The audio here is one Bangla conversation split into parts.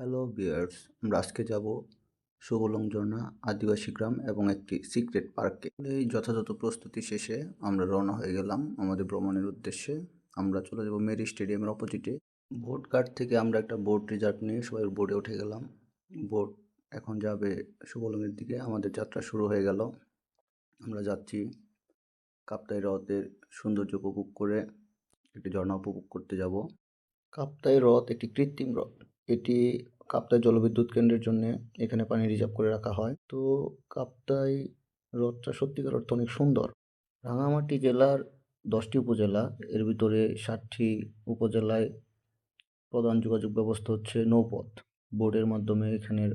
হ্যালো বিয়ার্স আমরা আজকে যাব সুবলং ঝর্ণা আদিবাসী গ্রাম এবং একটি সিক্রেট পার্কে এই যথাযথ প্রস্তুতি শেষে আমরা রওনা হয়ে গেলাম আমাদের ভ্রমণের উদ্দেশ্যে। আমরা চলে যাব মেরি স্টেডিয়ামের অপোজিটে। বোট ঘাট থেকে আমরা একটা বোট রিজার্ভ নিয়ে সবাই বোটে উঠে গেলাম। বোট এখন যাবে সুবলংয়ের দিকে। আমাদের যাত্রা শুরু হয়ে গেল। আমরা যাচ্ছি কাপ্তাই হ্রদের সৌন্দর্য উপভোগ করে একটি ঝর্ণা উপভোগ করতে যাব। কাপ্তাই হ্রদ একটি কৃত্রিম হ্রদ। এটি কাপ্তাই জলবিদ্যুৎ কেন্দ্রের জন্য এখানে পানি রিজার্ভ করে রাখা হয়। তো কাপ্তাই হ্রদটা সত্যিকার অর্থে অনেক সুন্দর। রাঙামাটি জেলার দশটি উপজেলা, এর ভিতরে ষাটটি উপজেলায় প্রধান যোগাযোগ ব্যবস্থা হচ্ছে নৌপথ। বোটের মাধ্যমে এখানের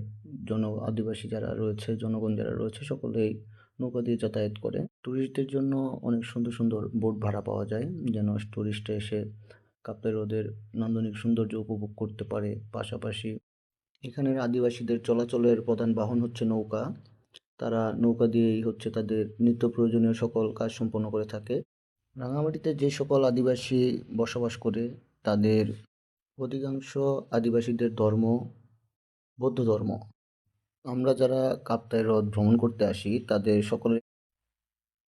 জন আদিবাসী যারা রয়েছে, জনগণ যারা রয়েছে, সকলেই নৌকা দিয়ে যাতায়াত করে। ট্যুরিস্টদের জন্য অনেক সুন্দর সুন্দর বোট ভাড়া পাওয়া যায়, যেন ট্যুরিস্টরা এসে কাপ্তাই হ্রদের নান্দনিক সৌন্দর্য উপভোগ করতে পারে। পাশাপাশি এখানের আদিবাসীদের চলাচলের প্রধান বাহন হচ্ছে নৌকা। তারা নৌকা দিয়েই হচ্ছে তাদের নিত্য প্রয়োজনীয় সকল কাজ সম্পন্ন করে থাকে। রাঙামাটিতে যে সকল আদিবাসী বসবাস করে, তাদের অধিকাংশ আদিবাসীদের ধর্ম বৌদ্ধ ধর্ম। আমরা যারা কাপ্তাই হ্রদ ভ্রমণ করতে আসি, তাদের সকলের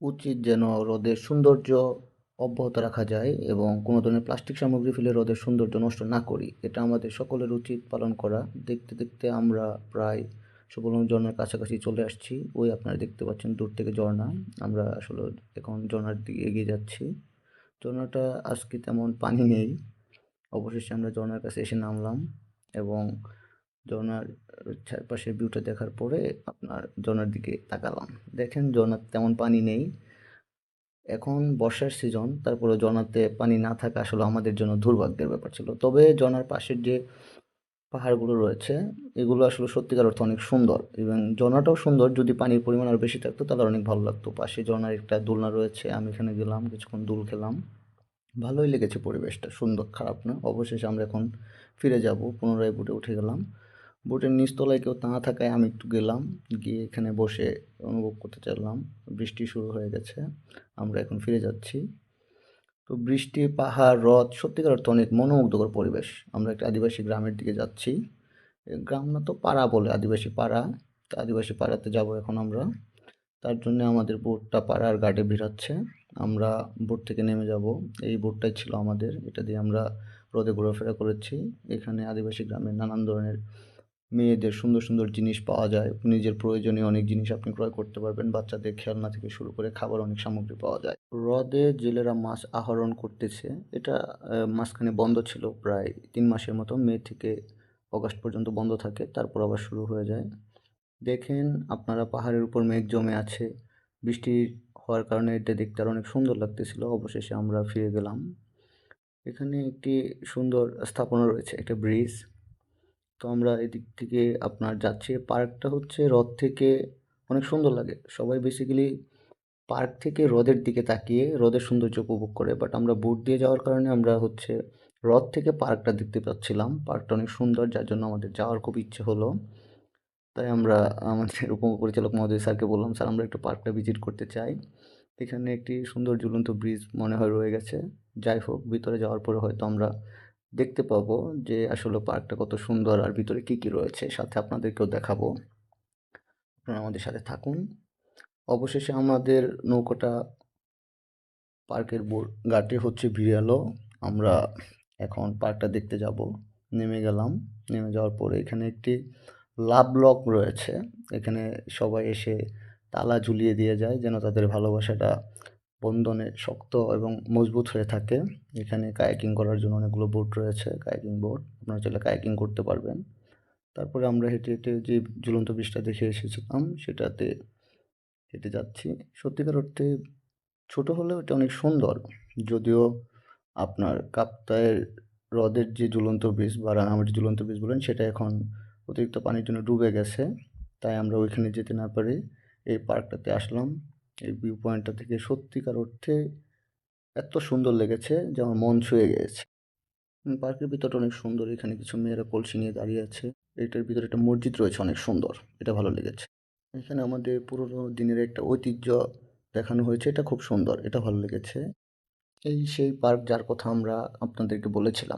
উচিত যেন হ্রদের সৌন্দর্য অব্যাহত রাখা যায় এবং কোনো ধরনের প্লাস্টিক সামগ্রী ফেলে হ্রদের সৌন্দর্য নষ্ট না করি। এটা আমাদের সকলের উচিত পালন করা। দেখতে দেখতে আমরা প্রায় সুবর্ণ ঝর্ণার কাছাকাছি চলে আসছি। ওই আপনারা দেখতে পাচ্ছেন দূর থেকে ঝর্ণা। আমরা আসলে এখন ঝর্ণার দিকে এগিয়ে যাচ্ছি। ঝর্ণাটা আজকে তেমন পানি নেই। অবশেষে আমরা ঝর্ণার কাছে এসে নামলাম এবং ঝর্ণার চারপাশের ভিউটা দেখার পরে আপনার ঝর্ণার দিকে তাকালাম। দেখেন ঝর্ণার তেমন পানি নেই। এখন বর্ষার সিজন তারপরে জনাতে পানি না থাকা আসলে আমাদের জন্য দুর্ভাগ্যের ব্যাপার ছিল। তবে জনার পাশের যে পাহাড়গুলো রয়েছে, এগুলো আসলে সত্যিকার অর্থে অনেক সুন্দর এবং ঝর্ণাটাও সুন্দর। যদি পানির পরিমাণ আরও বেশি থাকতো, তাহলে অনেক ভালো লাগতো। পাশে ঝর্ণার একটা দোলনা রয়েছে, আমি এখানে গেলাম, কিছুক্ষণ দুল খেলাম। ভালোই লেগেছে পরিবেশটা, সুন্দর, খারাপ না। অবশেষে আমরা এখন ফিরে যাব, পুনরায় বোটে উঠে গেলাম। বোটের নিচতলায় কেউ না থাকায় আমি একটু গেলাম, গিয়ে এখানে বসে অনুভব করতে চাইলাম। বৃষ্টি শুরু হয়ে গেছে, আমরা এখন ফিরে যাচ্ছি। তো বৃষ্টি, পাহাড়, হ্রদ সত্যিকার অর্থে অনেক মনোমুগ্ধকর পরিবেশ। আমরা একটা আদিবাসী গ্রামের দিকে যাচ্ছি। গ্রাম না তো পাড়া বলে, আদিবাসী পাড়া। তো আদিবাসী পাড়াতে যাব এখন আমরা। তার জন্য আমাদের বোটটা পাড়ার ঘাটে ভিড়াচ্ছে। আমরা বোট থেকে নেমে যাব। এই বোটটাই ছিল আমাদের। এটা দিয়ে আমরা হ্রদে ঘোরাফেরা করেছি। এখানে আদিবাসী গ্রামের নানান ধরনের মেয়েদের সুন্দর সুন্দর জিনিস পাওয়া যায়। নিজের প্রয়োজনীয় অনেক জিনিস আপনি ক্রয় করতে পারবেন। বাচ্চাদের খেলনা থেকে শুরু করে খাবার অনেক সামগ্রী পাওয়া যায়। হ্রদে জেলেরা মাছ আহরণ করতেছে। এটা মাঝখানে বন্ধ ছিল প্রায় তিন মাসের মতো। মে থেকে অগাস্ট পর্যন্ত বন্ধ থাকে। তারপর আবার শুরু হয়ে যায়। দেখেন, আপনারা পাহাড়ের উপর মেঘ জমে আছে। বৃষ্টি হওয়ার কারণে এটা দেখতে আর অনেক সুন্দর লাগতেছিল। অবশেষে আমরা ফিরে গেলাম। এখানে একটি সুন্দর স্থাপনা রয়েছে, একটা ব্রিজ। তো আমরা এদিক থেকে আপনার যাচ্ছি। পার্কটা হচ্ছে হ্রদ থেকে অনেক সুন্দর লাগে। সবাই বেসিক্যালি পার্ক থেকে হ্রদের দিকে তাকিয়ে হ্রদের সৌন্দর্য উপভোগ করে। বাট আমরা বোট দিয়ে যাওয়ার কারণে আমরা হচ্ছে হ্রদ থেকে পার্কটা দেখতে পাচ্ছিলাম। পার্কটা অনেক সুন্দর, যার জন্য আমাদের যাওয়ার খুব ইচ্ছে হলো। তাই আমরা আমাদের উপপরিচালক মহোদয় স্যারকে বললাম, স্যার, আমরা একটু পার্কটা ভিজিট করতে চাই। এখানে একটি সুন্দর ঝুলন্ত ব্রিজ মনে হয় রয়ে গেছে। যাই হোক, ভিতরে যাওয়ার পরে হয়তো আমরা দেখতে পাবো যে আসলে পার্কটা কত সুন্দর আর ভিতরে কী কী রয়েছে। সাথে আপনাদেরকেও দেখাবো। আপনারা আমাদের সাথে থাকুন। অবশেষে আমাদের নৌকাটা পার্কের ঘাটে হচ্ছে ভিড়ালো আমরা এখন পার্কটা দেখতে যাব। নেমে গেলাম। নেমে যাওয়ার পরে এখানে একটি লাভ লক রয়েছে। এখানে সবাই এসে তালা ঝুলিয়ে দিয়ে যায় যেন তাদের ভালোবাসাটা বন্ধনে শক্ত এবং মজবুত হয়ে থাকে। এখানে কায়াকিং করার জন্য অনেকগুলো বোট রয়েছে, কায়াকিং বোট। আপনারা চাইলে কায়াকিং করতে পারবেন। তারপরে আমরা হেঁটে হেঁটে যে ঝুলন্ত ব্রিজটা দেখে এসেছিলাম, সেটাতে হেঁটে যাচ্ছি। সত্যিকার অর্থে ছোট হলেও এটা অনেক সুন্দর। যদিও আপনার কাপ্তায়ের হ্রদের যে ঝুলন্ত ব্রিজ বা রাঙামাটি ঝুলন্ত ব্রিজ বলেন, সেটা এখন অতিরিক্ত পানির জন্য ডুবে গেছে। তাই আমরা ওইখানে যেতে না পারি এই পার্কটাতে আসলাম। এই ভিউ পয়েন্টটা থেকে সত্যিকার অর্থে এত সুন্দর লেগেছে যে আমার মন ছুঁয়ে গিয়েছে পার্কের ভিতরটা অনেক সুন্দর, এখানে কিছু মেয়েরা কলসি নিয়ে দাঁড়িয়ে আছে। এটার ভিতরে একটা মসজিদ রয়েছে, অনেক সুন্দর, এটা ভালো লেগেছে। এখানে আমাদের পুরোনো দিনের একটা ঐতিহ্য দেখানো হয়েছে, এটা খুব সুন্দর, এটা ভালো লেগেছে। এই সেই পার্ক যার কথা আমরা আপনাদেরকে বলেছিলাম।